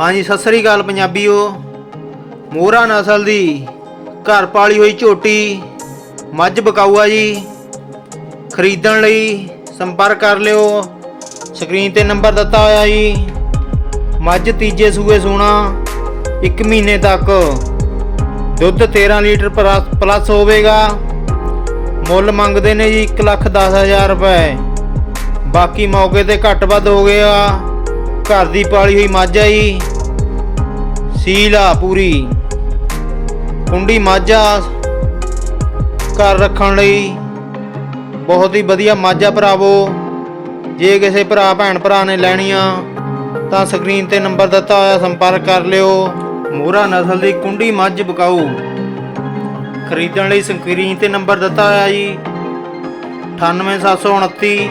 ਹਾਂਜੀ, ਸਤਿ ਸ੍ਰੀ ਅਕਾਲ ਪੰਜਾਬੀਓ। ਮੋਹਰਾ ਨਸਲ ਦੀ ਘਰ ਪਾਲੀ ਹੋਈ ਝੋਟੀ ਮੱਝ ਬਕਾਊਆ ਜੀ। ਖਰੀਦਣ ਲਈ ਸੰਪਰਕ ਕਰ ਲਿਓ। ਸਕਰੀਨ ਤੇ ਨੰਬਰ ਦਿੱਤਾ ਹੋਇਆ ਜੀ। ਮੱਝ ਤੀਜੇ ਸੂਏ ਸੂਣਾ 1 ਮਹੀਨੇ ਤੱਕ। ਦੁੱਧ 13 ਲੀਟਰ ਪਲੱਸ- ਪਲੱਸ ਹੋਵੇਗਾ। ਮੁੱਲ ਮੰਗਦੇ ਨੇ ਜੀ 1 ਲੱਖ 10 ਹਜ਼ਾਰ ਰੁਪਏ। ਬਾਕੀ ਮੌਕੇ ਤੇ ਘੱਟ ਵੱਧ ਹੋ ਗਿਆ। ਘਰ ਦੀ ਪਾਲੀ ਹੋਈ ਮੱਝ ਆ ਜੀ। ਸੀਲ ਆ ਪੂਰੀ। ਕੁੰਡੀ ਮੱਝ ਆ ਘਰ ਰੱਖਣ ਲਈ। ਬਹੁਤ ਹੀ ਵਧੀਆ ਮੱਝ ਆ ਭਰਾਵੋ। ਜੇ ਕਿਸੇ ਭਰਾ, ਭੈਣ, ਭਰਾ ਨੇ ਲੈਣੀ ਆ ਤਾਂ ਸਕਰੀਨ ਤੇ ਨੰਬਰ ਦਿੱਤਾ ਹੋਇਆ ਸੰਪਰਕ ਕਰ ਲਿਓ। ਮੋਹਰਾ ਨਸਲ ਦੀ ਕੁੰਡੀ ਮੱਝ ਬਕਾਊ। ਖਰੀਦਣ ਲਈ ਸਕਰੀਨ ਤੇ ਨੰਬਰ ਦਿੱਤਾ ਹੋਇਆ ਜੀ। 98729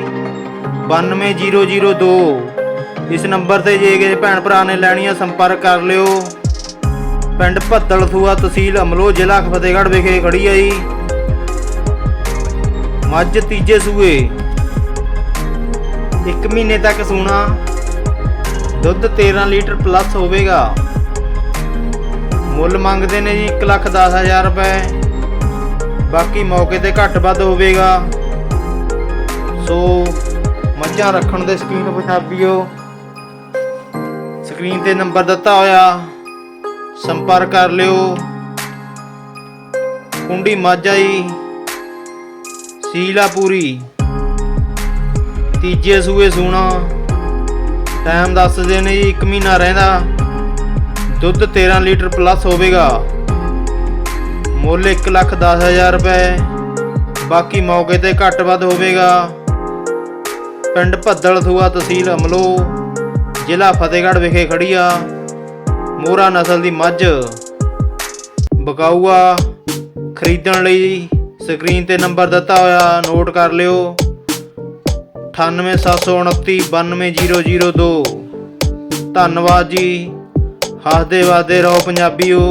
92002 ਇਸ ਨੰਬਰ ਤੇ ਜੇ ਕਿਸੇ ਭੈਣ ਭਰਾ ਨੇ ਲੈਣੀ ਆ, ਸੰਪਰਕ ਕਰ ਲਿਓ। ਪਿੰਡ ਭੱਤਲ ਤਹਿਸੀਲ ਅਮਲੋ ਜ਼ਿਲ੍ਹਾ ਫਤਿਹਗੜ੍ਹ ਵਿਖੇ ਖੜੀ ਆ ਜੀ। ਮੱਝ ਤੀਜੇ ਸੂਏ। 1 ਮਹੀਨੇ ਤੱਕ ਸੂਣਾ। ਦੁੱਧ 13 ਲੀਟਰ ਪਲੱਸ ਹੋਵੇਗਾ। ਮੁੱਲ ਮੰਗਦੇ ਨੇ ਜੀ 1 ਲੱਖ 10 ਹਜ਼ਾਰ ਰੁਪਏ। ਬਾਕੀ ਮੌਕੇ ਤੇ ਘੱਟ ਵੱਧ ਹੋਵੇਗਾ। ਸੋ ਮੱਝਾਂ ਰੱਖਣ ਦੇ ਸਕੀਨ ਪੰਜਾਬੀਓ ਸਕਰੀਨ ਤੇ ਨੰਬਰ ਦਿੱਤਾ ਹੋਇਆ, ਸੰਪਰਕ ਕਰ ਲਿਓ। ਕੁੰਡੀ ਮਾਝਾ ਜੀ ਸੀਲਾ ਪੂਰੀ। ਤੀਜੇ ਸੂਏ ਸੂਣਾ ਟਾਈਮ ਦੱਸਦੇ ਨੇ ਜੀ 1 ਮਹੀਨਾ ਰਹਿੰਦਾ। ਦੁੱਧ 13 ਲੀਟਰ ਪਲੱਸ ਹੋਵੇਗਾ। ਮੁੱਲ 1 ਲੱਖ 10 ਹਜ਼ਾਰ ਰੁਪਏ। ਬਾਕੀ ਮੌਕੇ ਤੇ ਘੱਟ ਵੱਧ ਹੋਵੇਗਾ। ਪਿੰਡ ਭੱਦਲ ਥੂਆ ਤਹਿਸੀਲ ਅਮਲੋ ਜ਼ਿਲ੍ਹਾ ਫਤਿਹਗੜ੍ਹ ਵਿਖੇ ਖੜੀ ਆ। ਮੋਹਰਾ ਨਸਲ ਦੀ ਮੱਝ ਬਕਾਊਆ ਖਰੀਦਣ ਲਈ ਸਕਰੀਨ ਤੇ ਨੰਬਰ ਦਿੱਤਾ ਹੋਇਆ, ਨੋਟ ਕਰ ਲਿਓ। 98729 92002 ਧੰਨਵਾਦ ਜੀ। ਹੱਸਦੇ ਵਾਦੇ ਰਹੋ ਪੰਜਾਬੀਓ।